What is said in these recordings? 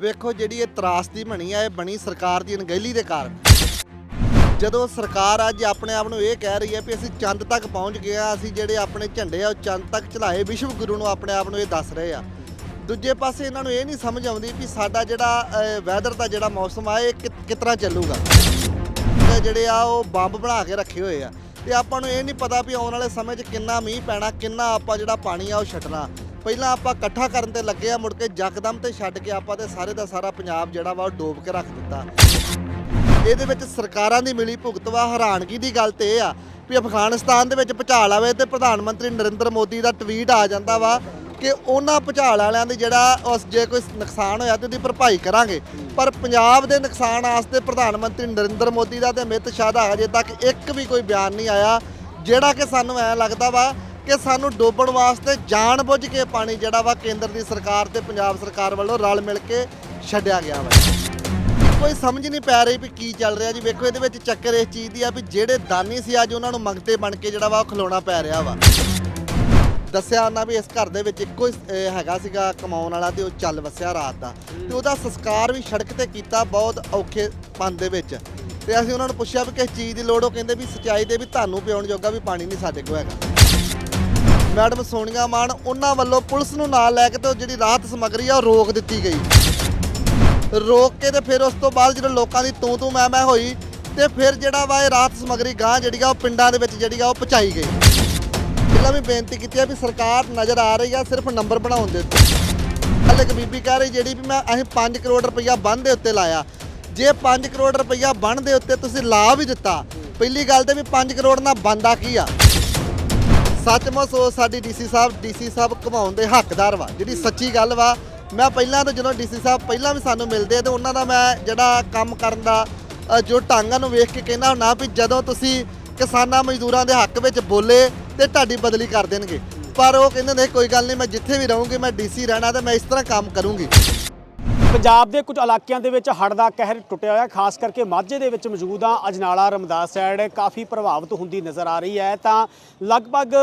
ਵੇਖੋ ਜਿਹੜੀ ਇਹ ਤਰਾਸ ਦੀ ਬਣੀ ਆ, ਇਹ ਬਣੀ ਸਰਕਾਰ ਦੀ ਅਣਗਹਿਲੀ ਦੇ ਕਾਰਨ। ਜਦੋਂ ਸਰਕਾਰ ਅੱਜ ਆਪਣੇ ਆਪ ਨੂੰ ਇਹ ਕਹਿ ਰਹੀ ਹੈ ਵੀ ਅਸੀਂ ਚੰਦ ਤੱਕ ਪਹੁੰਚ ਗਏ ਆ ਅਸੀਂ ਜਿਹੜੇ ਆਪਣੇ ਝੰਡੇ ਆ, ਉਹ ਚੰਦ ਤੱਕ ਚਲਾਏ, ਵਿਸ਼ਵ ਗੁਰੂ ਨੂੰ ਆਪਣੇ ਆਪ ਨੂੰ ਇਹ ਦੱਸ ਰਹੇ ਆ। ਦੂਜੇ ਪਾਸੇ ਇਹਨਾਂ ਨੂੰ ਇਹ ਨਹੀਂ ਸਮਝ ਆਉਂਦੀ ਵੀ ਸਾਡਾ ਜਿਹੜਾ ਵੈਦਰ ਦਾ ਜਿਹੜਾ ਮੌਸਮ ਆ, ਇਹ ਕਿ- ਚੱਲੂਗਾ। ਜਿਹੜੇ ਆ, ਉਹ ਬੰਬ ਬਣਾ ਕੇ ਰੱਖੇ ਹੋਏ ਆ। ਤੇ ਆਪਾਂ ਨੂੰ ਇਹ ਨਹੀਂ ਪਤਾ ਵੀ ਆਉਣ ਵਾਲੇ ਸਮੇਂ 'ਚ ਕਿੰਨਾ ਮੀਂਹ ਪੈਣਾ, ਕਿੰਨਾ ਆਪਾਂ ਜਿਹੜਾ ਪਾਣੀ ਆ, ਉਹ ਛੱਡਣਾ। ਪਹਿਲਾਂ ਆਪਾਂ ਇਕੱਠਾ ਕਰਨ ਤੇ ਲੱਗੇ ਆ, ਮੁੜ ਕੇ ਯਕਦਮ ਤੇ ਛੱਡ ਕੇ ਆਪਾਂ ਤੇ ਸਾਰੇ ਦਾ ਸਾਰਾ ਪੰਜਾਬ ਜਿਹੜਾ ਵਾ ਉਹ ਡੋਬ ਕੇ ਰੱਖ ਦਿੱਤਾ। ਇਹਦੇ ਵਿੱਚ ਸਰਕਾਰਾਂ ਦੀ ਮਿਲੀ ਭੁਗਤਵਾ ਹੈਰਾਨਗੀ ਦੀ ਗੱਲ ਤੇ ਇਹ ਆ ਵੀ ਅਫਗਾਨਿਸਤਾਨ ਦੇ ਵਿੱਚ ਭੁਚਾਲ ਆਵੇ ਤੇ ਪ੍ਰਧਾਨ ਮੰਤਰੀ ਨਰਿੰਦਰ ਮੋਦੀ ਦਾ ਟਵੀਟ ਆ ਜਾਂਦਾ ਵਾ ਕਿ ਉਹਨਾਂ ਭੁਚਾਲ ਵਾਲਿਆਂ ਦੀ ਜਿਹੜਾ ਉਸ ਜੇ ਕੋਈ ਨੁਕਸਾਨ ਹੋਇਆ ਤੇ ਉਹਦੀ ਭਰਪਾਈ ਕਰਾਂਗੇ। ਪਰ ਪੰਜਾਬ ਦੇ ਨੁਕਸਾਨ ਵਾਸਤੇ ਪ੍ਰਧਾਨ ਮੰਤਰੀ ਨਰਿੰਦਰ ਮੋਦੀ ਦਾ ਤੇ ਅਮਿਤ ਸ਼ਾਹ ਦਾ ਅਜੇ ਤੱਕ ਇੱਕ ਵੀ ਕੋਈ ਬਿਆਨ ਨਹੀਂ ਆਇਆ, ਜਿਹੜਾ ਕਿ ਸਾਨੂੰ ਐ ਲੱਗਦਾ ਵਾ ਕਿ ਸਾਨੂੰ ਡੋਬਣ ਵਾਸਤੇ ਜਾਣ ਬੁੱਝ ਕੇ ਪਾਣੀ ਜਿਹੜਾ ਵਾ ਕੇਂਦਰ ਦੀ ਸਰਕਾਰ ਤੇ ਪੰਜਾਬ ਸਰਕਾਰ ਵੱਲੋਂ ਰਲ ਮਿਲ ਕੇ ਛੱਡਿਆ ਗਿਆ ਵਾ। ਕੋਈ ਸਮਝ ਨਹੀਂ ਪੈ ਰਹੀ ਵੀ ਕੀ ਚੱਲ ਰਿਹਾ ਜੀ। ਵੇਖੋ, ਇਹਦੇ ਵਿੱਚ ਚੱਕਰ ਇਸ ਚੀਜ਼ ਦੀ ਆ ਵੀ ਜਿਹੜੇ ਦਾਨੀ ਸੀ ਅੱਜ ਉਹਨਾਂ ਨੂੰ ਮੰਗਤੇ ਬਣ ਕੇ ਜਿਹੜਾ ਵਾ ਉਹ ਖਲੋਣਾ ਪੈ ਰਿਹਾ ਵਾ। ਦੱਸਿਆ ਉਹਨਾਂ ਵੀ ਇਸ ਘਰ ਦੇ ਵਿੱਚ ਇੱਕੋ ਹੀ ਹੈਗਾ ਸੀਗਾ ਕਮਾਉਣ ਵਾਲਾ ਤੇ ਉਹ ਚੱਲ ਵਸਿਆ ਰਾਤ ਦਾ। ਤੇ ਉਹਦਾ ਸੰਸਕਾਰ ਵੀ ਸੜਕ ਤੇ ਕੀਤਾ ਬਹੁਤ ਔਖੇ ਪੰਨ ਦੇ ਵਿੱਚ। ਤੇ ਅਸੀਂ ਉਹਨਾਂ ਨੂੰ ਪੁੱਛਿਆ ਵੀ ਕਿਸ ਚੀਜ਼ ਦੀ ਲੋੜ, ਉਹ ਕਹਿੰਦੇ ਵੀ ਸਚਾਈ ਦੇ ਵੀ ਤੁਹਾਨੂੰ ਪਿਉਣ ਜੋਗਾ ਵੀ ਪਾਣੀ ਨਹੀਂ ਸਾਡੇ ਕੋਲ ਹੈਗਾ। ਮੈਡਮ ਸੋਨੀਆ ਮਾਨ, ਉਹਨਾਂ ਵੱਲੋਂ ਪੁਲਿਸ ਨੂੰ ਨਾਲ ਲੈ ਕੇ ਤੇ ਉਹ ਜਿਹੜੀ ਰਾਹਤ ਸਮੱਗਰੀ ਆ, ਉਹ ਰੋਕ ਦਿੱਤੀ ਗਈ। ਰੋਕ ਕੇ ਤੇ ਫਿਰ ਉਸ ਤੋਂ ਬਾਅਦ ਜਦੋਂ ਲੋਕਾਂ ਦੀ ਤੂੰ ਤੂੰ ਮੈਂ ਮੈਂ ਹੋਈ, ਤੇ ਫਿਰ ਜਿਹੜਾ ਵਾ ਇਹ ਰਾਹਤ ਸਮੱਗਰੀ ਗਾਂ ਜਿਹੜੀ ਆ, ਉਹ ਪਿੰਡਾਂ ਦੇ ਵਿੱਚ ਜਿਹੜੀ ਆ, ਉਹ ਪਹੁੰਚਾਈ ਗਈ। ਪਹਿਲਾਂ ਵੀ ਬੇਨਤੀ ਕੀਤੀ ਆ ਵੀ ਸਰਕਾਰ ਨਜ਼ਰ ਆ ਰਹੀ ਆ, ਸਿਰਫ ਨੰਬਰ ਬਣਾਉਣ ਦੇ ਉੱਤੇ। ਹਲੇ ਇੱਕ ਬੀਬੀ ਕਹਿ ਰਹੀ ਜਿਹੜੀ ਵੀ ਮੈਂ, ਅਸੀਂ 5 ਕਰੋੜ ਰੁਪਈਆ ਬੰਨ ਦੇ ਉੱਤੇ ਲਾਇਆ। ਜੇ 5 ਕਰੋੜ ਰੁਪਈਆ ਬੰਨ ਦੇ ਉੱਤੇ ਤੁਸੀਂ ਲਾ ਵੀ ਦਿੱਤਾ, ਪਹਿਲੀ ਗੱਲ ਤੇ ਵੀ 5 ਕਰੋੜ ਨਾਲ ਬੰਦਾ ਕੀ ਆ? ਸੱਚਮੁੱਚ ਉਹ ਸਾਡੀ ਡੀਸੀ ਸਾਹਿਬ ਡੀਸੀ ਸਾਹਿਬ ਘਮਾਉਣ ਦੇ ਹੱਕਦਾਰ ਵਾ ਜਿਹੜੀ ਸੱਚੀ ਗੱਲ ਵਾ। ਮੈਂ ਪਹਿਲਾਂ ਤਾਂ ਜਦੋਂ ਡੀਸੀ ਸਾਹਿਬ ਪਹਿਲਾਂ ਵੀ ਸਾਨੂੰ ਮਿਲਦੇ ਆ ਤੇ ਉਹਨਾਂ ਦਾ ਮੈਂ ਜਿਹੜਾ ਕੰਮ ਕਰਨ ਦਾ ਜੋ ਢੰਗਾਂ ਨੂੰ ਵੇਖ ਕੇ ਕਹਿੰਦਾ ਹੁੰਨਾ ਵੀ ਜਦੋਂ ਤੁਸੀਂ ਕਿਸਾਨਾਂ ਮਜ਼ਦੂਰਾਂ ਦੇ ਹੱਕ ਵਿੱਚ ਬੋਲੇ ਤੇ ਤੁਹਾਡੀ ਬਦਲੀ ਕਰ ਦੇਣਗੇ। ਪਰ ਉਹ ਕਹਿੰਦੇ ਨੇ ਕੋਈ ਗੱਲ ਨਹੀਂ ਮੈਂ ਜਿੱਥੇ ਵੀ ਰਹੂੰਗੀ ਮੈਂ ਡੀਸੀ ਰਹਿਣਾ ਤੇ ਮੈਂ ਇਸ ਤਰ੍ਹਾਂ ਕੰਮ ਕਰੂੰਗੀ। ਪੰਜਾਬ ਦੇ ਕੁਝ ਇਲਾਕਿਆਂ ਦੇ ਵਿੱਚ ਹੜ੍ਹ ਦਾ ਕਹਿਰ ਟੁੱਟਿਆ ਹੋਇਆ, ਖਾਸ ਕਰਕੇ ਮਾਝੇ ਦੇ ਵਿੱਚ ਮੌਜੂਦ ਆ ਅਜਨਾਲਾ ਰਮਦਾਸ ਸਾਈਡ ਕਾਫੀ ਪ੍ਰਭਾਵਿਤ ਹੁੰਦੀ ਨਜ਼ਰ ਆ ਰਹੀ ਹੈ। ਤਾਂ ਲਗਭਗ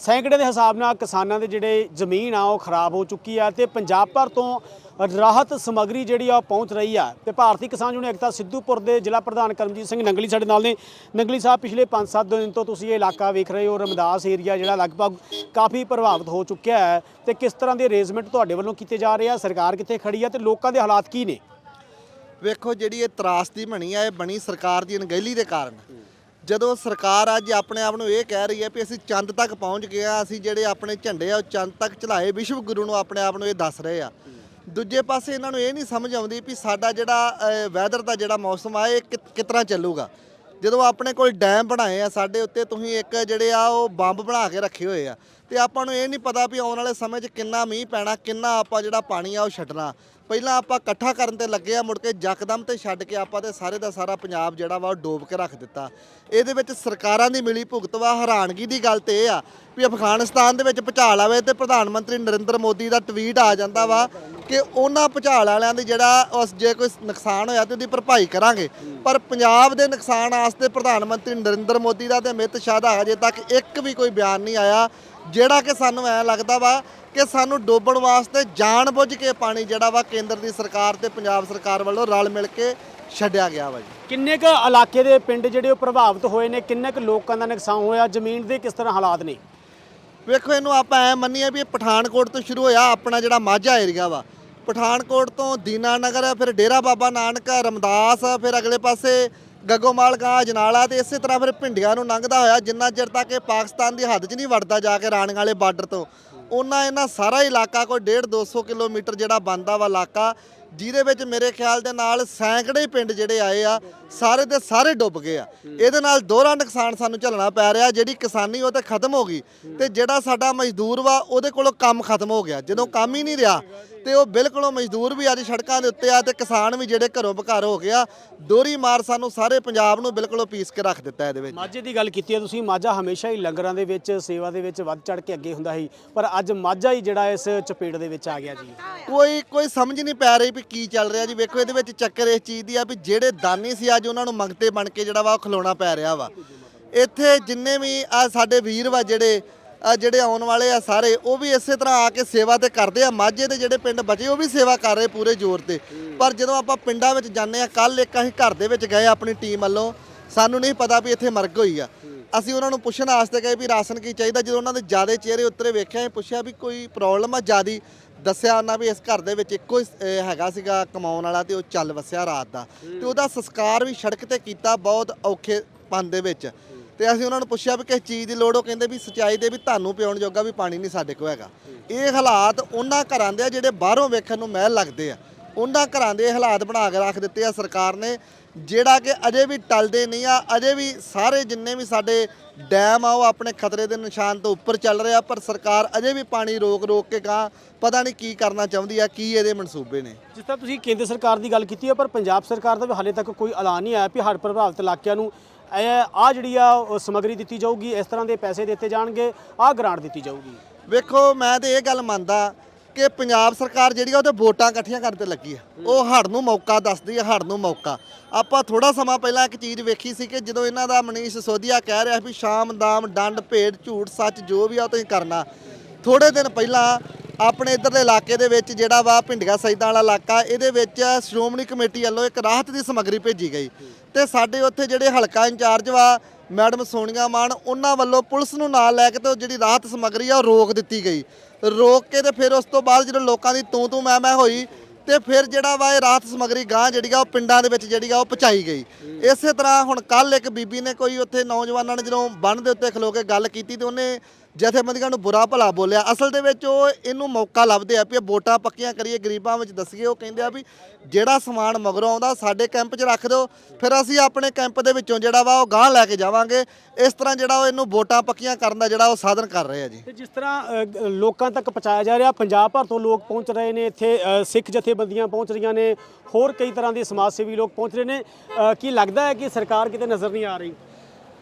ਸੈਂਕੜੇ ਦੇ ਹਿਸਾਬ ਨਾਲ ਕਿਸਾਨਾਂ ਦੇ ਜਿਹੜੇ ਜ਼ਮੀਨ ਆ, ਉਹ ਖਰਾਬ ਹੋ ਚੁੱਕੀ ਆ ਤੇ ਪੰਜਾਬ ਭਰ ਤੋਂ ਰਾਹਤ ਸਮੱਗਰੀ ਜਿਹੜੀ ਆ ਉਹ ਪਹੁੰਚ ਰਹੀ ਆ ਤੇ ਭਾਰਤੀ ਕਿਸਾਨ ਯੂਨੀਅਨ ਏਕਤਾ ਸਿੱਧੂਪੁਰ ਦੇ ਜ਼ਿਲ੍ਹਾ ਪ੍ਰਧਾਨ ਕਰਮਜੀਤ ਸਿੰਘ ਨੰਗਲੀ ਸਾਡੇ ਨਾਲ ਨੇ। ਨੰਗਲੀ ਸਾਹਿਬ, ਪਿਛਲੇ 5-7 ਦਿਨ ਤੋਂ ਤੁਸੀਂ ਇਹ ਇਲਾਕਾ ਵੇਖ ਰਹੇ ਹੋ, ਰਮਦਾਸ ਏਰੀਆ ਜਿਹੜਾ ਲਗਭਗ ਕਾਫੀ ਪ੍ਰਭਾਵਿਤ ਹੋ ਚੁੱਕਿਆ ਹੈ ਤੇ ਕਿਸ ਤਰ੍ਹਾਂ ਦੇ ਅਰੇਂਜਮੈਂਟ ਤੁਹਾਡੇ ਵੱਲੋਂ ਕੀਤੇ ਜਾ ਰਹੇ ਆ? ਸਰਕਾਰ ਕਿੱਥੇ ਖੜੀ ਆ ਤੇ ਲੋਕਾਂ ਦੇ ਹਾਲਾਤ ਕੀ ਨੇ? ਵੇਖੋ ਜਿਹੜੀ ਇਹ ਤਰਾਸ ਦੀ ਬਣੀ ਆ, ਇਹ ਬਣੀ ਸਰਕਾਰ ਦੀ ਅਣਗਹਿਲੀ ਦੇ ਕਾਰਨ। ਜਦੋਂ ਸਰਕਾਰ ਅੱਜ ਆਪਣੇ ਆਪ ਨੂੰ ਇਹ ਕਹਿ ਰਹੀ ਹੈ ਵੀ ਅਸੀਂ ਚੰਦ ਤੱਕ ਪਹੁੰਚ ਗਏ ਆ, ਅਸੀਂ ਜਿਹੜੇ ਆਪਣੇ ਝੰਡੇ ਆ ਉਹ ਚੰਦ ਤੱਕ ਚਲਾਏ, ਵਿਸ਼ਵ ਗੁਰੂ ਨੂੰ ਆਪਣੇ ਆਪ ਨੂੰ ਇਹ ਦੱਸ ਰਹੇ ਆ। ਦੂਜੇ ਪਾਸੇ ਇਹਨਾਂ ਨੂੰ ਇਹ ਨਹੀਂ ਸਮਝ ਆਉਂਦੀ ਵੀ ਸਾਡਾ ਜਿਹੜਾ ਵੈਦਰ ਦਾ ਜਿਹੜਾ ਮੌਸਮ ਆ, ਇਹ ਕਿ- ਚੱਲੂਗਾ। ਜਦੋਂ ਆਪਣੇ ਕੋਲ ਡੈਮ ਬਣਾਏ ਆ, ਸਾਡੇ ਉੱਤੇ ਤੁਸੀਂ ਇੱਕ ਜਿਹੜੇ ਆ, ਉਹ ਬੰਬ ਬਣਾ ਕੇ ਰੱਖੇ ਹੋਏ ਆ। ਤੇ ਆਪਾਂ ਨੂੰ ਇਹ ਨਹੀਂ ਪਤਾ ਵੀ ਆਉਣ ਵਾਲੇ ਸਮੇਂ 'ਚ ਕਿੰਨਾ ਮੀਂਹ ਪੈਣਾ, ਕਿੰਨਾ ਆਪਾਂ ਜਿਹੜਾ ਪਾਣੀ ਆ, ਉਹ ਛੱਡਣਾ। ਪਹਿਲਾਂ ਆਪਾਂ ਇਕੱਠਾ ਕਰਨ ਤੇ ਲੱਗੇ ਆ, ਮੁੜ ਕੇ ਯਕਦਮ ਤੇ ਛੱਡ ਕੇ ਆਪਾਂ ਤੇ ਸਾਰੇ ਦਾ ਸਾਰਾ ਪੰਜਾਬ ਜਿਹੜਾ ਵਾ ਉਹ ਡੋਬ ਕੇ ਰੱਖ ਦਿੱਤਾ। ਇਹਦੇ ਵਿੱਚ ਸਰਕਾਰਾਂ ਦੀ ਮਿਲੀ ਭੁਗਤ ਵਾ, ਹੈਰਾਨਗੀ ਦੀ ਗੱਲ ਤੇ ਇਹ ਆ ਵੀ ਅਫਗਾਨਿਸਤਾਨ ਦੇ ਵਿੱਚ ਭੁਚਾਲ ਆਵੇ ਤੇ ਪ੍ਰਧਾਨ ਮੰਤਰੀ ਨਰਿੰਦਰ ਮੋਦੀ ਦਾ ਟਵੀਟ ਆ ਜਾਂਦਾ ਵਾ ਕਿ ਉਹਨਾਂ ਭੁਚਾਲ ਵਾਲਿਆਂ ਦੀ ਜਿਹੜਾ ਉਸ ਜੇ ਕੋਈ ਨੁਕਸਾਨ ਹੋਇਆ ਤੇ ਉਹਦੀ ਭਰਪਾਈ ਕਰਾਂਗੇ। ਪਰ ਪੰਜਾਬ ਦੇ ਨੁਕਸਾਨ ਵਾਸਤੇ ਪ੍ਰਧਾਨ ਮੰਤਰੀ ਨਰਿੰਦਰ ਮੋਦੀ ਦਾ ਤੇ ਅਮਿਤ ਸ਼ਾਹ ਦਾ ਅਜੇ ਤੱਕ ਇੱਕ ਵੀ ਕੋਈ ਬਿਆਨ ਨਹੀਂ ਆਇਆ ਜਿਹੜਾ ਕਿ ਸਾਨੂੰ ਐ ਲੱਗਦਾ ਵਾ ਕਿ ਸਾਨੂੰ ਡੋਬਣ ਵਾਸਤੇ ਜਾਣ ਬੁੱਝ ਕੇ ਪਾਣੀ ਜਿਹੜਾ ਵਾ ਕੇਂਦਰ ਦੀ ਸਰਕਾਰ ਤੇ ਪੰਜਾਬ ਸਰਕਾਰ ਵੱਲੋਂ ਰਲ ਮਿਲ ਕੇ ਛੱਡਿਆ ਗਿਆ ਵਾ ਜੀ। ਕਿੰਨੇ ਕੁ ਇਲਾਕੇ ਦੇ ਪਿੰਡ ਜਿਹੜੇ ਉਹ ਪ੍ਰਭਾਵਿਤ ਹੋਏ ਨੇ? ਕਿੰਨੇ ਕੁ ਲੋਕਾਂ ਦਾ ਨੁਕਸਾਨ ਹੋਇਆ? ਜ਼ਮੀਨ ਦੇ ਕਿਸ ਤਰ੍ਹਾਂ ਹਾਲਾਤ ਨੇ? ਵੇਖੋ ਇਹਨੂੰ ਆਪਾਂ ਐ ਮੰਨੀਏ ਵੀ ਇਹ ਪਠਾਨਕੋਟ ਤੋਂ ਸ਼ੁਰੂ ਹੋਇਆ ਆਪਣਾ ਜਿਹੜਾ ਮਾਝਾ ਏਰੀਆ ਵਾ। ਪਠਾਨਕੋਟ ਤੋਂ ਦੀਨਾਨਗਰ ਫਿਰ ਡੇਰਾ ਬਾਬਾ ਨਾਨਕ ਰਮਦਾਸ ਫਿਰ ਅਗਲੇ ਪਾਸੇ ਗੱਗੋਮਾਲ ਗਾਂ ਅਜਨਾਲਾ ਤੇ ਇਸੇ ਤਰ੍ਹਾਂ ਫਿਰ ਭਿੰਡੀਆਂ ਨੂੰ ਲੰਘਦਾ ਹੋਇਆ, ਜਿੰਨਾ ਚਿਰ ਤੱਕ ਇਹ ਪਾਕਿਸਤਾਨ ਦੀ ਹੱਦ 'ਚ ਨਹੀਂ ਵੜਦਾ ਜਾ ਕੇ ਰਾਣੀਆਂ ਵਾਲੇ ਬਾਰਡਰ ਤੋਂ। ਉਹਨਾਂ ਇਹਨਾਂ ਸਾਰਾ ਇਲਾਕਾ ਕੋਈ 1.5 200 ਕਿਲੋਮੀਟਰ ਜਿਹੜਾ ਬੰਦਾ ਵਾ ਇਲਾਕਾ, ਜਿਹਦੇ ਵਿੱਚ ਮੇਰੇ ਖਿਆਲ ਦੇ ਨਾਲ ਸੈਂਕੜੇ ਪਿੰਡ ਜਿਹੜੇ ਆਏ ਆ, ਸਾਰੇ ਦੇ ਸਾਰੇ ਡੁੱਬ ਗਏ ਆ। ਇਹਦੇ ਨਾਲ ਦੋਹਰਾ ਨੁਕਸਾਨ ਸਾਨੂੰ ਝੱਲਣਾ ਪੈ ਰਿਹਾ, ਜਿਹੜੀ ਕਿਸਾਨੀ ਉਹ ਤੇ ਖਤਮ ਹੋ ਗਈ। ਤੇ ਜਿਹੜਾ ਸਾਡਾ ਮਜ਼ਦੂਰ ਵਾ, ਉਹਦੇ ਕੋਲੋਂ ਕੰਮ ਖਤਮ ਹੋ ਗਿਆ। ਜਦੋਂ ਕੰਮ ਹੀ ਨਹੀਂ ਰਿਹਾ ਤੇ ਉਹ ਬਿਲਕੁਲੋਂ ਮਜ਼ਦੂਰ ਵੀ ਅੱਜ ਸੜਕਾਂ ਦੇ ਉੱਤੇ ਆ ਤੇ ਕਿਸਾਨ ਵੀ ਜਿਹੜੇ ਘਰੋਂ ਬਘਰ ਹੋ ਗਿਆ ਦੋਹਰੀ ਮਾਰ ਸਾਨੂੰ ਸਾਰੇ ਪੰਜਾਬ ਨੂੰ ਬਿਲਕੁਲੋਂ ਪੀਸ ਕੇ ਰੱਖ ਦਿੱਤਾ ਇਹਦੇ ਵਿੱਚ। ਮਾਝੇ ਦੀ ਗੱਲ ਕੀਤੀ ਹੈ ਤੁਸੀਂ ਮਾਝਾ ਹਮੇਸ਼ਾ ਹੀ ਲੰਗਰਾਂ ਦੇ ਵਿੱਚ ਸੇਵਾ ਦੇ ਵਿੱਚ ਵੱਧ ਚੜ ਕੇ ਅੱਗੇ ਹੁੰਦਾ ਸੀ ਪਰ ਅੱਜ ਮਾਝਾ ਹੀ ਜਿਹੜਾ ਇਸ ਚਪੇਟ ਦੇ ਵਿੱਚ ਆ ਗਿਆ ਜੀ। ਕੋਈ ਕੋਈ ਸਮਝ ਨਹੀਂ ਪੈ ਰਹੀ ਵੀ ਕੀ ਚੱਲ ਰਿਹਾ ਜੀ। ਵੇਖੋ ਇਹਦੇ ਵਿੱਚ ਚੱਕਰ ਇਸ ਚੀਜ਼ ਦੀ ਆ ਵੀ ਜਿਹੜੇ ਦਾਨੀ ਸੀ ਅੱਜ ਉਹਨਾਂ ਨੂੰ ਮੰਗਤੇ ਬਣ ਕੇ ਜਿਹੜਾ ਵਾ ਉਹ ਖਲੋਣਾ ਪੈ ਰਿਹਾ ਵਾ। ਇੱਥੇ ਜਿੰਨੇ ਵੀ ਆ ਸਾਡੇ ਵੀਰ ਵਾ ਜਿਹੜੇ ਜਿਹੜੇ ਆਉਣ ਵਾਲੇ ਆ ਸਾਰੇ, ਉਹ ਵੀ ਇਸੇ ਤਰ੍ਹਾਂ ਆ ਕੇ ਸੇਵਾ ਤੇ ਕਰਦੇ ਆ। ਮਾਝੇ ਦੇ ਜਿਹੜੇ ਪਿੰਡ ਬਚੇ, ਉਹ ਵੀ ਸੇਵਾ ਕਰ ਰਹੇ ਪੂਰੇ ਜ਼ੋਰ ਤੇ। ਪਰ ਜਦੋਂ ਆਪਾਂ ਪਿੰਡਾਂ ਵਿੱਚ ਜਾਂਦੇ ਆ, ਕੱਲ ਇੱਕ ਅਸੀਂ ਘਰ ਦੇ ਵਿੱਚ ਗਏ ਆਪਣੀ ਟੀਮ ਵੱਲੋਂ। ਸਾਨੂੰ ਨਹੀਂ ਪਤਾ ਵੀ ਇੱਥੇ ਮਰਗ ਹੋਈ ਆ। ਅਸੀਂ ਉਹਨਾਂ ਨੂੰ ਪੁੱਛਣ ਵਾਸਤੇ ਗਏ ਵੀ ਰਾਸ਼ਨ ਕੀ ਚਾਹੀਦਾ। ਜਦੋਂ ਉਹਨਾਂ ਦੇ ਜਿਆਦੇ ਚਿਹਰੇ ਉੱਤਰੇ ਵੇਖਿਆ, ਅਸੀਂ ਪੁੱਛਿਆ ਵੀ ਕੋਈ ਪ੍ਰੋਬਲਮ ਆ ਜਿਆਦੀ। ਦੱਸਿਆ ਉਹਨਾਂ ਵੀ ਇਸ ਘਰ ਦੇ ਵਿੱਚ ਇੱਕੋ ਹੀ ਹੈਗਾ ਸੀਗਾ ਕਮਾਉਣ ਵਾਲਾ ਤੇ ਉਹ ਚੱਲ ਵਸਿਆ ਰਾਤ ਦਾ। ਤੇ ਉਹਦਾ ਸੰਸਕਾਰ ਵੀ ਸੜਕ ਤੇ ਕੀਤਾ ਬਹੁਤ ਔਖੇ ਪਨ ਦੇ ਵਿੱਚ। ਤੇ ਅਸੀਂ ਉਹਨਾਂ ਨੂੰ ਪੁੱਛਿਆ ਵੀ ਕਿਸ ਚੀਜ਼ ਦੀ ਲੋੜ, ਉਹ ਕਹਿੰਦੇ ਵੀ ਸਚਾਈ ਦੇ ਵੀ ਤੁਹਾਨੂੰ ਪਿਉਣ ਜੋਗਾ ਵੀ ਪਾਣੀ ਨਹੀਂ ਸਾਡੇ ਕੋਲ ਹੈਗਾ। ਇਹ ਹਾਲਾਤ ਉਹਨਾਂ ਘਰਾਂ ਦੇ ਆ ਜਿਹੜੇ ਬਾਹਰੋਂ ਵੇਖਣ ਨੂੰ ਮਹਿਲ ਲੱਗਦੇ ਆ। ਉਹਨਾਂ ਘਰਾਂ ਦੇ ਹਾਲਾਤ ਬਣਾ ਕੇ ਰੱਖ ਦਿੱਤੇ ਆ ਸਰਕਾਰ ਨੇ, ਜਿਹੜਾ ਕਿ ਅਜੇ ਵੀ ਟਲਦੇ ਨਹੀਂ ਆ, ਅਜੇ ਵੀ ਸਾਰੇ ਜਿੰਨੇ ਵੀ ਸਾਡੇ ਡੈਮ ਆ, ਉਹ ਆਪਣੇ ਖਤਰੇ ਦੇ ਨਿਸ਼ਾਨ ਤੋਂ ਉੱਪਰ ਚੱਲ ਰਿਹਾ ਪਰ ਸਰਕਾਰ ਅਜੇ ਵੀ ਪਾਣੀ ਰੋਕ ਰੋਕ ਕੇ ਗਾਂ ਪਤਾ ਨਹੀਂ ਕੀ ਕਰਨਾ ਚਾਹੁੰਦੀ ਆ, ਕੀ ਇਹਦੇ ਮਨਸੂਬੇ ਨੇ। ਜਿਸ ਤਰ੍ਹਾਂ ਤੁਸੀਂ ਕੇਂਦਰ ਸਰਕਾਰ ਦੀ ਗੱਲ ਕੀਤੀ ਹੈ ਪਰ ਪੰਜਾਬ ਸਰਕਾਰ ਦਾ ਵੀ ਹਾਲੇ ਤੱਕ ਕੋਈ ਐਲਾਨ ਨਹੀਂ ਆਇਆ ਵੀ ਹੜ੍ਹ ਪ੍ਰਭਾਵਿਤ ਇਲਾਕਿਆਂ ਨੂੰ ਆ ਜਿਹੜੀ ਆ ਉਹ ਸਮੱਗਰੀ ਦਿੱਤੀ ਜਾਊਗੀ, ਇਸ ਤਰ੍ਹਾਂ ਦੇ ਪੈਸੇ ਦਿੱਤੇ ਜਾਣਗੇ, ਆ ਗ੍ਰਾਂਟ ਦਿੱਤੀ ਜਾਊਗੀ। ਵੇਖੋ, ਮੈਂ ਤੇ ਇਹ ਗੱਲ ਮੰਨਦਾ ਕਿ ਪੰਜਾਬ ਸਰਕਾਰ ਜਿਹੜੀ ਆ ਉਹ ਤੇ ਵੋਟਾਂ ਇਕੱਠੀਆਂ ਕਰਨ ਤੇ ਲੱਗੀ ਆ। ਉਹ ਹੜ ਨੂੰ ਮੌਕਾ ਦੱਸਦੀ ਆ ਹੜ ਨੂੰ ਮੌਕਾ। ਆਪਾਂ ਥੋੜਾ ਸਮਾਂ ਪਹਿਲਾਂ ਇੱਕ ਚੀਜ਼ ਵੇਖੀ ਸੀ ਕਿ ਜਦੋਂ ਇਹਨਾਂ ਦਾ ਮਨੀਸ਼ ਸੋਧੀਆ ਕਹਿ ਰਿਹਾ ਵੀ ਸ਼ਾਮ, ਦਾਮ, ਡੰਡ, ਭੇਡ, ਝੂਠ, ਸੱਚ, ਜੋ ਵੀ ਆ, ਉਹ ਤੁਸੀਂ ਕਰਨਾ। ਥੋੜੇ ਦਿਨ ਪਹਿਲਾਂ ਆਪਣੇ ਇੱਧਰ ਦੇ ਇਲਾਕੇ ਦੇ ਵਿੱਚ ਜਿਹੜਾ ਵਾ, ਭਿੰਡੀਆਂ ਸੈਦਾਂ ਵਾਲਾ ਇਲਾਕਾ, ਇਹਦੇ ਵਿੱਚ ਸ਼੍ਰੋਮਣੀ ਕਮੇਟੀ ਵੱਲੋਂ ਇੱਕ ਰਾਹਤ ਦੀ ਸਮੱਗਰੀ ਭੇਜੀ ਗਈ। ਤੇ ਸਾਡੇ ਉੱਥੇ ਜਿਹੜੇ ਹਲਕਾ ਇੰਚਾਰਜ ਵਾ, ਮੈਡਮ ਸੋਨੀਆ ਮਾਨ, ਉਹਨਾਂ ਵੱਲੋਂ ਪੁਲਿਸ ਨੂੰ ਨਾਲ ਲੈ ਕੇ ਤੇ ਉਹ ਜਿਹੜੀ ਰਾਹਤ ਸਮੱਗਰੀ ਆ, ਉਹ ਰੋਕ ਦਿੱਤੀ ਗਈ। ਰੋਕ ਕੇ ਤੇ ਫਿਰ ਉਸ ਤੋਂ ਬਾਅਦ ਜਦੋਂ ਲੋਕਾਂ ਦੀ ਤੂੰ ਤੂੰ ਮੈਂ ਮੈਂ ਹੋਈ, ਤੇ ਫਿਰ ਜਿਹੜਾ ਵਾ ਇਹ ਰਾਹਤ ਸਮੱਗਰੀ ਗਾਂ ਜਿਹੜੀ ਆ, ਉਹ ਪਿੰਡਾਂ ਦੇ ਵਿੱਚ ਜਿਹੜੀ ਆ, ਉਹ ਪਹੁੰਚਾਈ ਗਈ। ਇਸੇ ਤਰ੍ਹਾਂ ਹੁਣ ਕੱਲ ਇੱਕ ਬੀਬੀ ਨੇ ਕੋਈ ਉੱਥੇ ਨੌਜਵਾਨਾਂ ਨੇ ਜਦੋਂ ਬੰਨ ਦੇ ਉੱਤੇ ਖਲੋ ਕੇ ਗੱਲ ਕੀਤੀ ਤੇ ਉਹਨੇ ਜਥੇਬੰਦੀਆਂ ਨੂੰ ਬੁਰਾ ਭਲਾ ਬੋਲਿਆ। ਅਸਲ ਦੇ ਵਿੱਚ ਉਹ ਇਹਨੂੰ ਮੌਕਾ ਲੱਭਦੇ ਆ ਵੀ ਇਹ ਵੋਟਾਂ ਪੱਕੀਆਂ ਕਰੀਏ, ਗਰੀਬਾਂ ਵਿੱਚ ਦੱਸੀਏ। ਉਹ ਕਹਿੰਦੇ ਆ ਵੀ ਜਿਹੜਾ ਸਮਾਨ ਮਗਰੋਂ ਆਉਂਦਾ, ਸਾਡੇ ਕੈਂਪ 'ਚ ਰੱਖ ਦਿਓ। ਫਿਰ ਅਸੀਂ ਆਪਣੇ ਕੈਂਪ ਦੇ ਵਿੱਚੋਂ ਜਿਹੜਾ ਵਾ ਉਹ ਗਾਂ ਲੈ ਕੇ ਜਾਵਾਂਗੇ। ਇਸ ਤਰ੍ਹਾਂ ਜਿਹੜਾ ਉਹ ਇਹਨੂੰ ਵੋਟਾਂ ਪੱਕੀਆਂ ਕਰਨ ਦਾ ਜਿਹੜਾ ਉਹ ਸਾਧਨ ਕਰ ਰਹੇ ਆ ਜੀ। ਤੇ ਜਿਸ ਤਰ੍ਹਾਂ ਲੋਕਾਂ ਤੱਕ ਪਹੁੰਚਾਇਆ ਜਾ ਰਿਹਾ, ਪੰਜਾਬ ਭਰ ਤੋਂ ਲੋਕ ਪਹੁੰਚ ਰਹੇ ਨੇ, ਇੱਥੇ ਸਿੱਖ ਜਥੇਬੰਦੀਆਂ ਪਹੁੰਚ ਰਹੀਆਂ ਨੇ, ਹੋਰ ਕਈ ਤਰ੍ਹਾਂ ਦੇ ਸਮਾਜ ਸੇਵੀ ਲੋਕ ਪਹੁੰਚ ਰਹੇ ਨੇ। ਕੀ ਲੱਗਦਾ ਹੈ ਕਿ ਸਰਕਾਰ ਕਿਤੇ ਨਜ਼ਰ ਨਹੀਂ ਆ ਰਹੀ?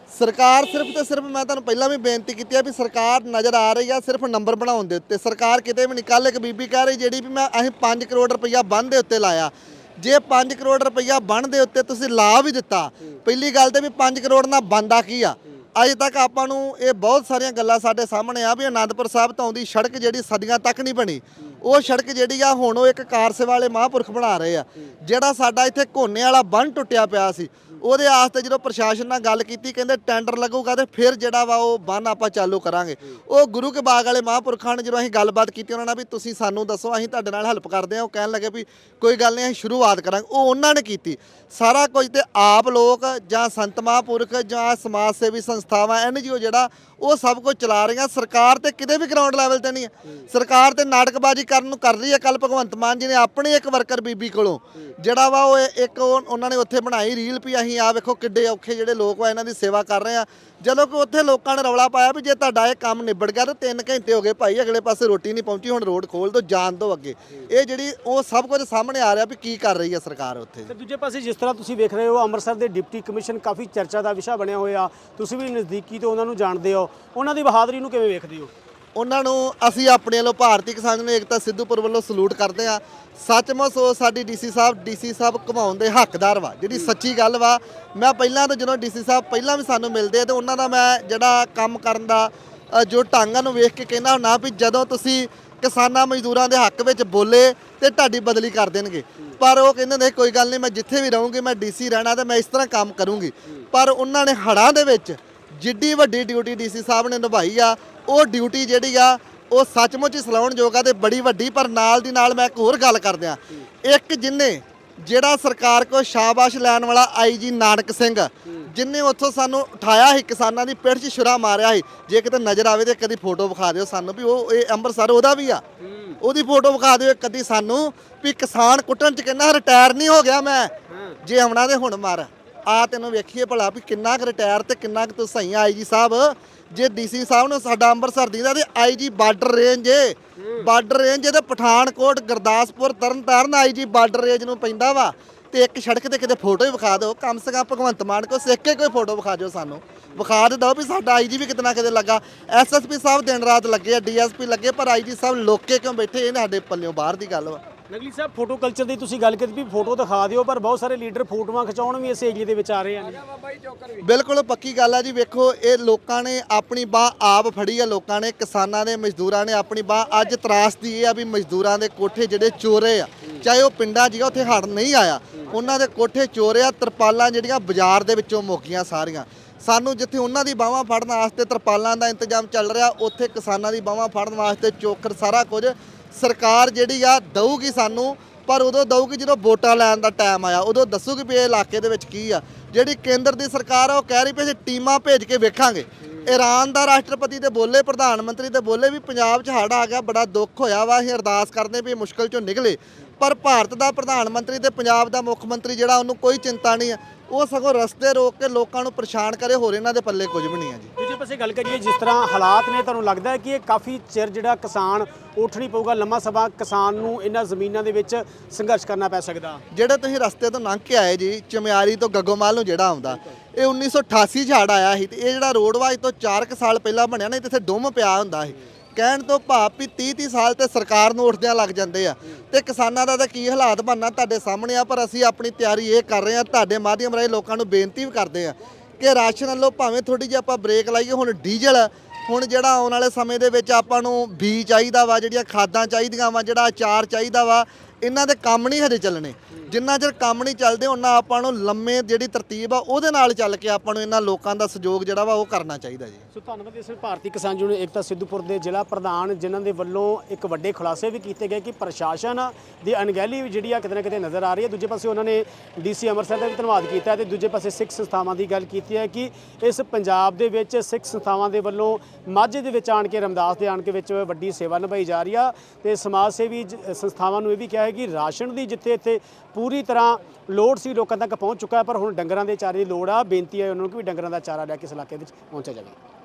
ਸਰਕਾਰ ਸਿਰਫ ਤੇ ਸਿਰਫ, ਮੈਂ ਤੁਹਾਨੂੰ ਪਹਿਲਾਂ ਵੀ ਬੇਨਤੀ ਕੀਤੀ ਆ ਵੀ ਸਰਕਾਰ ਨਜ਼ਰ ਆ ਰਹੀ ਆ, ਸਿਰਫ ਨੰਬਰ ਬਣਾਉਣ ਦੇ ਉੱਤੇ। ਸਰਕਾਰ ਕਿਤੇ ਵੀ ਨਹੀਂ ਕੱਲ ਇੱਕ ਬੀਬੀ ਕਹਿ ਰਹੀ ਜਿਹੜੀ ਵੀ ਮੈਂ ਅਸੀਂ 5 ਕਰੋੜ ਰੁਪਈਆ ਬੰਨ ਦੇ ਉੱਤੇ ਲਾਇਆ। ਜੇ 5 ਕਰੋੜ ਰੁਪਈਆ ਬੰਨ ਦੇ ਉੱਤੇ ਤੁਸੀਂ ਲਾ ਵੀ ਦਿੱਤਾ, ਪਹਿਲੀ ਗੱਲ ਤੇ ਵੀ 5 ਕਰੋੜ ਨਾਲ ਬੰਦਾ ਕੀ ਆ? ਅਜੇ ਤੱਕ ਆਪਾਂ ਨੂੰ ਇਹ ਬਹੁਤ ਸਾਰੀਆਂ ਗੱਲਾਂ ਸਾਡੇ ਸਾਹਮਣੇ ਆ ਵੀ ਆਨੰਦਪੁਰ ਸਾਹਿਬ ਤੋਂ ਆਉਂਦੀ ਸੜਕ ਜਿਹੜੀ ਸਦੀਆਂ ਤੱਕ ਨਹੀਂ ਬਣੀ। ਉਹ ਸੜਕ ਜਿਹੜੀ ਆ, ਹੁਣ ਉਹ ਇੱਕ ਕਾਰ ਸੇਵਾ ਵਾਲੇ ਮਹਾਂਪੁਰਖ ਬਣਾ ਰਹੇ ਆ। ਜਿਹੜਾ ਸਾਡਾ ਇੱਥੇ ਕੋਨੇ ਵਾਲਾ ਬੰਨ ਟੁੱਟਿਆ ਪਿਆ ਸੀ ਉਹਦੇ ਆਸਤੇ ਜਦੋਂ ਪ੍ਰਸ਼ਾਸਨ ਨਾਲ ਗੱਲ ਕੀਤੀ, ਕਹਿੰਦੇ ਟੈਂਡਰ ਲੱਗੂਗਾ ਤੇ ਫਿਰ ਜਿਹੜਾ ਵਾ ਉਹ ਬੰਨ ਆਪਾਂ ਚਾਲੂ ਕਰਾਂਗੇ। ਉਹ ਗੁਰੂ ਕੇ ਬਾਗ ਵਾਲੇ ਮਹਾਂਪੁਰਖਾਂ ਨੇ ਜਦੋਂ ਅਸੀਂ ਗੱਲਬਾਤ ਕੀਤੀ ਉਹਨਾਂ ਨਾਲ ਵੀ ਤੁਸੀਂ ਸਾਨੂੰ ਦੱਸੋ, ਅਸੀਂ ਤੁਹਾਡੇ ਨਾਲ ਹੈਲਪ ਕਰਦੇ ਹਾਂ। ਉਹ ਕਹਿਣ ਲੱਗੇ ਵੀ ਕੋਈ ਗੱਲ ਨਹੀਂ, ਅਸੀਂ ਸ਼ੁਰੂਆਤ ਕਰਾਂਗੇ। ਉਹ ਉਹਨਾਂ ਨੇ ਕੀਤੀ। ਸਾਰਾ ਕੁਝ ਤੇ ਆਪ ਲੋਕ ਜਾਂ ਸੰਤ ਮਹਾਂਪੁਰਖ ਜਾਂ ਸਮਾਜ ਸੇਵੀ ਸੰਸਥਾਵਾਂ ਐਨਜੀਓ ਜਿਹੜਾ, ਉਹ ਸਭ ਕੁਝ ਚਲਾ ਰਹੀਆਂ। ਸਰਕਾਰ ਤੇ ਕਿਤੇ ਵੀ ਗਰਾਊਂਡ ਲੈਵਲ ਤੇ ਨਹੀਂ ਹੈ। ਸਰਕਾਰ ਤੇ ਨਾਟਕਬਾਜ਼ੀ ਕਰਨ ਨੂੰ ਕਰ ਰਹੀ ਹੈ ਕੱਲ ਭਗਵੰਤ ਮਾਨ ਜੀ ਨੇ ਆਪਣੀ ਇੱਕ ਵਰਕਰ ਬੀਬੀ ਕੋਲੋਂ। ਜਿਹੜਾ ਵਾ ਉਹ ਇੱਕ ਉਹਨਾਂ ਨੇ ਉੱਥੇ ਬਣਾਈ ਰੀਲ ਵੀ ਅਸੀਂ ਆ ਵੇਖੋ ਕਿੱਡੇ ਔਖੇ ਜਿਹੜੇ ਲੋਕ ਆ, ਇਹਨਾਂ ਦੀ ਸੇਵਾ ਕਰ ਰਹੇ ਆ। ਜਦੋਂ ਕਿ ਉੱਥੇ ਲੋਕਾਂ ਨੇ ਰੌਲਾ ਪਾਇਆ ਵੀ ਜੇ ਤੁਹਾਡਾ ਇਹ ਕੰਮ ਨਿਬੜ ਗਿਆ ਤਾਂ 3 ਘੰਟੇ ਹੋ ਗਏ ਭਾਈ, ਅਗਲੇ ਪਾਸੇ ਰੋਟੀ ਨਹੀਂ ਪਹੁੰਚੀ, ਹੁਣ ਰੋਡ ਖੋਲ ਦੋ ਜਾਣ ਦੋ ਅੱਗੇ। ਇਹ ਜਿਹੜੀ ਉਹ ਸਭ ਕੁਝ ਸਾਹਮਣੇ ਆ ਰਿਹਾ ਵੀ ਕੀ ਕਰ ਰਹੀ ਹੈ ਸਰਕਾਰ ਉੱਥੇ। ਤੇ ਦੂਜੇ ਪਾਸੇ ਜਿਸ ਤਰ੍ਹਾਂ ਤੁਸੀਂ ਵੇਖ ਰਹੇ ਹੋ, ਅੰਮ੍ਰਿਤਸਰ ਦੇ ਡਿਪਟੀ ਕਮਿਸ਼ਨ ਕਾਫੀ ਚਰਚਾ ਦਾ ਵਿਸ਼ਾ ਬਣਿਆ ਹੋਇਆ। ਤੁਸੀਂ ਵੀ ਨਜ਼ਦੀਕੀ ਤੋਂ ਉਹਨਾਂ ਨੂੰ ਜਾਣਦੇ ਹੋ। ਉਹਨਾਂ ਦੀ ਬਹਾਦਰੀ ਨੂੰ ਕਿਵੇਂ ਵੇਖਦੇ ਹੋ? ਉਹਨਾਂ ਨੂੰ ਅਸੀਂ ਆਪਣੇ ਵੱਲੋਂ ਭਾਰਤੀ ਕਿਸਾਨ ਨੂੰ ਏਕਤਾ ਸਿੱਧੂਪੁਰ ਵੱਲੋਂ ਸਲੂਟ ਕਰਦੇ ਆ ਸੱਚਮੁੱਚ ਉਹ ਸਾਡੀ ਡੀਸੀ ਸਾਹਿਬ ਡੀਸੀ ਸਾਹਿਬ ਘੁਮਾਉਣ ਦੇ ਹੱਕਦਾਰ ਵਾ, ਜਿਹੜੀ ਸੱਚੀ ਗੱਲ ਵਾ। ਮੈਂ ਪਹਿਲਾਂ ਤਾਂ ਜਦੋਂ ਡੀਸੀ ਸਾਹਿਬ ਪਹਿਲਾਂ ਵੀ ਸਾਨੂੰ ਮਿਲਦੇ ਆ ਤੇ ਉਹਨਾਂ ਦਾ ਮੈਂ ਜਿਹੜਾ ਕੰਮ ਕਰਨ ਦਾ ਜੋ ਢੰਗਾਂ ਨੂੰ ਵੇਖ ਕੇ ਕਹਿੰਦਾ ਹੁੰਦਾ ਵੀ ਜਦੋਂ ਤੁਸੀਂ ਕਿਸਾਨਾਂ ਮਜ਼ਦੂਰਾਂ ਦੇ ਹੱਕ ਵਿੱਚ ਬੋਲੇ ਤੇ ਤੁਹਾਡੀ ਬਦਲੀ ਕਰ ਦੇਣਗੇ। ਪਰ ਉਹ ਕਹਿੰਦੇ ਨੇ, ਕੋਈ ਗੱਲ ਨਹੀਂ, ਮੈਂ ਜਿੱਥੇ ਵੀ ਰਹੂੰਗੀ, ਮੈਂ ਡੀਸੀ ਰਹਿਣਾ ਤੇ ਮੈਂ ਇਸ ਤਰ੍ਹਾਂ ਕੰਮ ਕਰੂੰਗੀ। ਪਰ ਉਹਨਾਂ ਨੇ ਹੜਾਂ ਦੇ ਵਿੱਚ ਜਿੱਡੀ ਵੱਡੀ ਡਿਊਟੀ ਡੀਸੀ ਸਾਹਿਬ ਨੇ ਨਿਭਾਈ ਆ ਉਹ ਡਿਊਟੀ ਜਿਹੜੀ ਆ ਉਹ ਸੱਚਮੁੱਚ ਹੀ ਸਲਾਉਣਯੋਗ ਆ ਤੇ ਬੜੀ ਵੱਡੀ ਪਰ ਨਾਲ ਦੀ ਨਾਲ ਮੈਂ ਇੱਕ ਹੋਰ ਗੱਲ ਕਰਦਿਆਂ। ਇੱਕ ਜਿੰਨੇ ਜਿਹੜਾ ਸਰਕਾਰ ਕੋ ਸ਼ਾਬਾਸ਼ ਲੈਣ ਵਾਲਾ ਆਈਜੀ ਨਾਨਕ ਸਿੰਘ ਜਿਨੇ ਉੱਥੋਂ ਸਾਨੂੰ ਉਠਾਇਆ ਸੀ ਕਿਸਾਨਾਂ ਦੀ ਪਿੱਠ 'ਚ ਛੁਰਾ ਮਾਰਿਆ ਸੀ ਜੇ ਕਿਤੇ ਨਜ਼ਰ ਆਵੇ ਤੇ ਕਦੀ ਫੋਟੋ ਵਿਖਾ ਦਿਓ ਸਾਨੂੰ ਵੀ ਉਹ ਇਹ ਅੰਮ੍ਰਿਤਸਰ ਉਹਦਾ ਵੀ ਆ। ਉਹਦੀ ਫੋਟੋ ਵਿਖਾ ਦਿਓ ਕਦੀ ਸਾਨੂੰ ਵੀ ਕਿਸਾਨ ਕੁੱਟਣ 'ਚ ਕਹਿੰਦਾ ਰਿਟਾਇਰ ਨਹੀਂ ਹੋ ਗਿਆ ਮੈਂ ਜੇ ਆਉਣਾ ਤੇ ਹੁਣ ਮਰ। ਆ ਤੈਨੂੰ ਵੇਖੀਏ ਭਲਾ ਵੀ ਕਿੰਨਾ ਕੁ ਰਿਟਾਇਰ ਤੇ ਕਿੰਨਾ ਕੁ ਤੂੰ ਸਹੀ ਆਈਜੀ ਸਾਹਿਬ। ਜੇ ਡੀਸੀ ਸਾਹਿਬ ਨੂੰ ਸਾਡਾ ਅੰਮ੍ਰਿਤਸਰ ਦੀ ਦਾ ਤੇ ਆਈਜੀ ਬਾਰਡਰ ਰੇਂਜ ਏ। ਬਾਰਡਰ ਰੇਂਜ ਤੇ Pathankot, Gurdaspur, Tarn Taran IG border range ਨੂੰ ਪੈਂਦਾ ਵਾ। ਤੇ ਇੱਕ ਸੜਕ ਤੇ ਕਿਤੇ ਫੋਟੋ ਹੀ ਵਿਖਾ ਦਿਓ। ਕਮ ਸੇ ਕਮ ਭਗਵੰਤ ਮਾਨ ਕੋ ਸਿੱਖ ਕੇ ਕੋਈ ਫੋਟੋ ਵਿਖਾ ਦਿਓ ਸਾਨੂੰ। ਵਿਖਾ ਦੇ ਦਿਓ ਵੀ ਸਾਡਾ ਆਈਜੀ ਵੀ ਕਿਤਨਾ ਕਿਤੇ ਲੱਗਾ। ਐਸਐਸਪੀ ਸਾਹਿਬ ਦਿਨ ਰਾਤ ਲੱਗੇ ਆ ਡੀਐਸਪੀ ਲੱਗੇ, ਪਰ ਆਈਜੀ ਸਾਹਿਬ ਲੋਕੇ ਕਿਉਂ ਬੈਠੇ? ਇਹ ਸਾਡੇ ਪੱਲਿਓਂ ਬਾਹਰ ਦੀ ਗੱਲ ਵਾ। ਨਗਲੀ ਸਾਹਿਬ ਫੋਟੋ ਕਲਚਰ ਦੀ ਤੁਸੀਂ ਗੱਲ ਕੀਤੀ ਵੀ ਫੋਟੋ ਦਿਖਾ ਦਿਓ ਪਰ ਬਹੁਤ ਸਾਰੇ ਲੀਡਰ ਫੋਟੋਆਂ ਖਿਚਾਉਣ ਵੀ ਇਸ ਏਰੀਏ ਦੇ ਵਿੱਚ ਆ ਰਹੇ ਹਨ ਬਿਲਕੁਲ ਪੱਕੀ ਗੱਲ ਆ ਜੀ ਵੇਖੋ ਇਹ ਲੋਕਾਂ ਨੇ ਆਪਣੀ ਬਾਹ ਆਪ ਫੜੀ ਆ ਲੋਕਾਂ ਨੇ ਕਿਸਾਨਾਂ ਨੇ ਮਜ਼ਦੂਰਾਂ ਨੇ ਆਪਣੀ ਬਾਹ। ਅੱਜ ਤਰਾਸਦੀ ਇਹ ਆ ਵੀ ਮਜ਼ਦੂਰਾਂ ਦੇ ਕੋਠੇ ਜਿਹੜੇ ਚੋਰੇ ਆ ਚਾਹੇ ਉਹ ਪਿੰਡਾਂ ਜੀਗਾ ਉੱਥੇ ਹੜ ਨਹੀਂ ਆਇਆ ਉਹਨਾਂ ਦੇ ਕੋਠੇ ਚੋਰੇ ਆ ਤਰਪਾਲਾਂ ਜਿਹੜੀਆਂ ਬਾਜ਼ਾਰ ਦੇ ਵਿੱਚੋਂ ਮੁੱਕ ਗਈਆਂ ਸਾਰੀਆਂ। ਸਾਨੂੰ ਜਿੱਥੇ ਉਹਨਾਂ ਦੀ ਬਾਹਾਂ ਫੜਨ ਵਾਸਤੇ ਤਰਪਾਲਾਂ ਦਾ ਇੰਤਜ਼ਾਮ ਚੱਲ ਰਿਹਾ ਉੱਥੇ ਕਿਸਾਨਾਂ ਦੀ ਬਾਹਾਂ ਫੜਨ ਵਾਸਤੇ ਚੋਕਰ ਸਾਰਾ ਕੁਝ ਸਰਕਾਰ ਜਿਹੜੀ ਆ ਦਊਗੀ ਸਾਨੂੰ, ਪਰ ਉਦੋਂ ਦਊਗੀ ਜਦੋਂ ਵੋਟਾਂ ਲੈਣ ਦਾ ਟਾਈਮ ਆਇਆ। ਉਦੋਂ ਦੱਸੂਗੀ ਵੀ ਇਹ ਇਲਾਕੇ ਦੇ ਵਿੱਚ ਕੀ ਆ। ਜਿਹੜੀ ਕੇਂਦਰ ਦੀ ਸਰਕਾਰ ਆ, ਉਹ ਕਹਿ ਰਹੀ ਵੀ ਅਸੀਂ ਟੀਮਾਂ ਭੇਜ ਕੇ ਵੇਖਾਂਗੇ। ਈਰਾਨ ਦਾ ਰਾਸ਼ਟਰਪਤੀ ਤੇ ਬੋਲੇ, ਪ੍ਰਧਾਨ ਮੰਤਰੀ ਤੇ ਬੋਲੇ ਵੀ ਪੰਜਾਬ 'ਚ ਹੜ੍ਹ ਆ ਗਿਆ, ਬੜਾ ਦੁੱਖ ਹੋਇਆ ਵਾ। ਅਸੀਂ ਅਰਦਾਸ ਕਰਦੇ ਵੀ ਇਹ ਮੁਸ਼ਕਲ 'ਚੋਂ ਨਿਕਲੇ। ਪਰ ਭਾਰਤ ਦਾ ਪ੍ਰਧਾਨ ਮੰਤਰੀ ਤੇ ਪੰਜਾਬ ਦਾ ਮੁੱਖ ਮੰਤਰੀ ਜਿਹੜਾ, ਉਹਨੂੰ ਕੋਈ ਚਿੰਤਾ ਨਹੀਂ ਆ। ਉਹ ਸਗੋਂ ਰਸਤੇ ਰੋਕ ਕੇ ਲੋਕਾਂ ਨੂੰ ਪਰੇਸ਼ਾਨ ਕਰੇ ਹੋਰ ਇਹਨਾਂ ਦੇ ਪੱਲੇ ਕੁਝ ਵੀ ਨਹੀਂ ਆ ਜੀ। ਦੂਜੇ ਪਾਸੇ ਗੱਲ ਕਰੀਏ ਜਿਸ ਤਰ੍ਹਾਂ ਹਾਲਾਤ ਨੇ ਤੁਹਾਨੂੰ ਲੱਗਦਾ ਹੈ ਕਿ ਇਹ ਕਾਫੀ ਚਿਰ ਜਿਹੜਾ ਕਿਸਾਨ ਉੱਠ ਨਹੀਂ ਪਊਗਾ ਲੰਮਾ ਸਮਾਂ ਕਿਸਾਨ ਨੂੰ ਇਹਨਾਂ ਜ਼ਮੀਨਾਂ ਦੇ ਵਿੱਚ ਸੰਘਰਸ਼ ਕਰਨਾ ਪੈ ਸਕਦਾ? ਜਿਹੜੇ ਤੁਸੀਂ ਰਸਤੇ ਤੋਂ ਲੰਘ ਕੇ ਆਏ ਜੀ ਚਮਿਆਰੀ ਤੋਂ ਗੱਗੋਮਾਲ ਨੂੰ ਜਿਹੜਾ ਆਉਂਦਾ ਇਹ 1988 ਚ ਹੜ ਆਇਆ ਸੀ ਤੇ ਇਹ ਜਿਹੜਾ ਰੋਡਵਾ ਅੱਜ ਤੋਂ 4 ਸਾਲ ਪਹਿਲਾਂ ਬਣਿਆ ਨਾ ਇੱਥੇ ਡੁੰਮ ਪਿਆ ਹੁੰਦਾ ਸੀ। ਕਹਿਣ ਤੋਂ ਭਾਵ ਵੀ 30 30 ਸਾਲ ਤੇ ਸਰਕਾਰ ਨੂੰ ਉੱਠਦਿਆਂ ਲੱਗ ਜਾਂਦੇ ਆ। ਤੇ ਕਿਸਾਨਾਂ ਦਾ ਤਾਂ ਕੀ ਹਾਲਾਤ ਬਣਨਾ ਤੁਹਾਡੇ ਸਾਹਮਣੇ ਆ, ਪਰ ਅਸੀਂ ਆਪਣੀ ਤਿਆਰੀ ਇਹ ਕਰ ਰਹੇ ਆ, ਤੁਹਾਡੇ ਮਾਧਿਅਮ ਰਾਹੀਂ ਲੋਕਾਂ ਨੂੰ ਬੇਨਤੀ ਵੀ ਕਰਦੇ ਆ ਕਿ ਰਾਸ਼ਨ ਵੱਲੋਂ ਭਾਵੇਂ ਥੋੜੀ ਜਿਹੀ ਆਪਾਂ ਬ੍ਰੇਕ ਲਾਈਏ, ਹੁਣ ਡੀਜ਼ਲ, ਹੁਣ ਜਿਹੜਾ ਆਉਣ ਵਾਲੇ ਸਮੇਂ ਦੇ ਵਿੱਚ ਆਪਾਂ ਨੂੰ ਬੀ ਚਾਹੀਦਾ ਵਾ, ਜਿਹੜੀਆਂ ਖਾਦਾਂ ਚਾਹੀਦੀਆਂ ਵਾ, ਜਿਹੜਾ ਅਚਾਰ ਚਾਹੀਦਾ ਵਾ ਇਹਨਾਂ ਦੇ ਕੰਮ ਨਹੀਂ ਹਜੇ ਚੱਲਣੇ। ਜਿੰਨਾ ਚਿਰ ਕੰਮ ਨਹੀਂ ਚੱਲਦੇ ਉਹਨਾਂ ਆਪਾਂ ਨੂੰ ਲੰਮੇ ਜਿਹੜੀ ਤਰਤੀਬ ਆ, ਉਹਦੇ ਨਾਲ ਚੱਲ ਕੇ ਆਪਾਂ ਨੂੰ ਇਹਨਾਂ ਲੋਕਾਂ ਦਾ ਸਹਿਯੋਗ ਜਿਹੜਾ ਵਾ, ਉਹ ਕਰਨਾ ਚਾਹੀਦਾ ਜੀ। ਸੋ ਧੰਨਵਾਦ ਇਸ ਵਿੱਚ ਭਾਰਤੀ ਕਿਸਾਨ ਯੂਨੀਅਨ ਏਕਤਾ ਸਿੱਧੂਪੁਰ ਦੇ ਜ਼ਿਲ੍ਹਾ ਪ੍ਰਧਾਨ, ਜਿਨ੍ਹਾਂ ਦੇ ਵੱਲੋਂ ਇੱਕ ਵੱਡੇ ਖੁਲਾਸੇ ਵੀ ਕੀਤੇ ਗਏ ਕਿ ਪ੍ਰਸ਼ਾਸਨ ਦੀ ਅਣਗਹਿਲੀ ਵੀ ਜਿਹੜੀ ਆ ਕਿਤੇ ਨਾ ਕਿਤੇ ਨਜ਼ਰ ਆ ਰਹੀ ਹੈ। ਦੂਜੇ ਪਾਸੇ ਉਹਨਾਂ ਨੇ ਡੀਸੀ ਅੰਮ੍ਰਿਤਸਰ ਦਾ ਵੀ ਧੰਨਵਾਦ ਕੀਤਾ ਹੈ ਤੇ ਦੂਜੇ ਪਾਸੇ ਸਿੱਖ ਸੰਸਥਾਵਾਂ ਦੀ ਗੱਲ ਕੀਤੀ ਹੈ ਕਿ ਇਸ ਪੰਜਾਬ ਦੇ ਵਿੱਚ ਸਿੱਖ ਸੰਸਥਾਵਾਂ ਦੇ ਵੱਲੋਂ ਮਾਝੇ ਦੇ ਵਿੱਚ ਆਣ ਕੇ, ਰਮਦਾਸ ਦੇ ਆਣ ਕੇ ਵਿੱਚ ਵੱਡੀ ਸੇਵਾ ਨਿਭਾਈ ਜਾ ਰਹੀ ਆ ਤੇ ਸਮਾਜ ਸੇਵੀ ਸੰਸਥਾਵਾਂ ਨੂੰ ਇਹ ਵੀ ਕਿਹਾ ਹੈ ਕਿ ਰਾਸ਼ਨ ਦੀ ਜਿੱਥੇ ਇੱਥੇ ਪੂਰੀ ਤਰ੍ਹਾਂ ਲੋੜ ਸੀ, ਲੋਕਾਂ ਤੱਕ ਪਹੁੰਚ ਚੁੱਕਾ ਹੈ, ਪਰ ਹੁਣ ਡੰਗਰਾਂ ਦੇ ਚਾਰੇ ਦੀ ਲੋੜ ਆ। ਬੇਨਤੀ ਹੈ ਉਹਨਾਂ ਨੂੰ ਕਿ ਵੀ ਡੰਗਰਾਂ ਦਾ ਚਾਰਾ ਲੈ ਕੇ ਇਸ ਇਲਾਕੇ ਵਿੱਚ ਪਹੁੰਚਿਆ ਜਾਵੇ।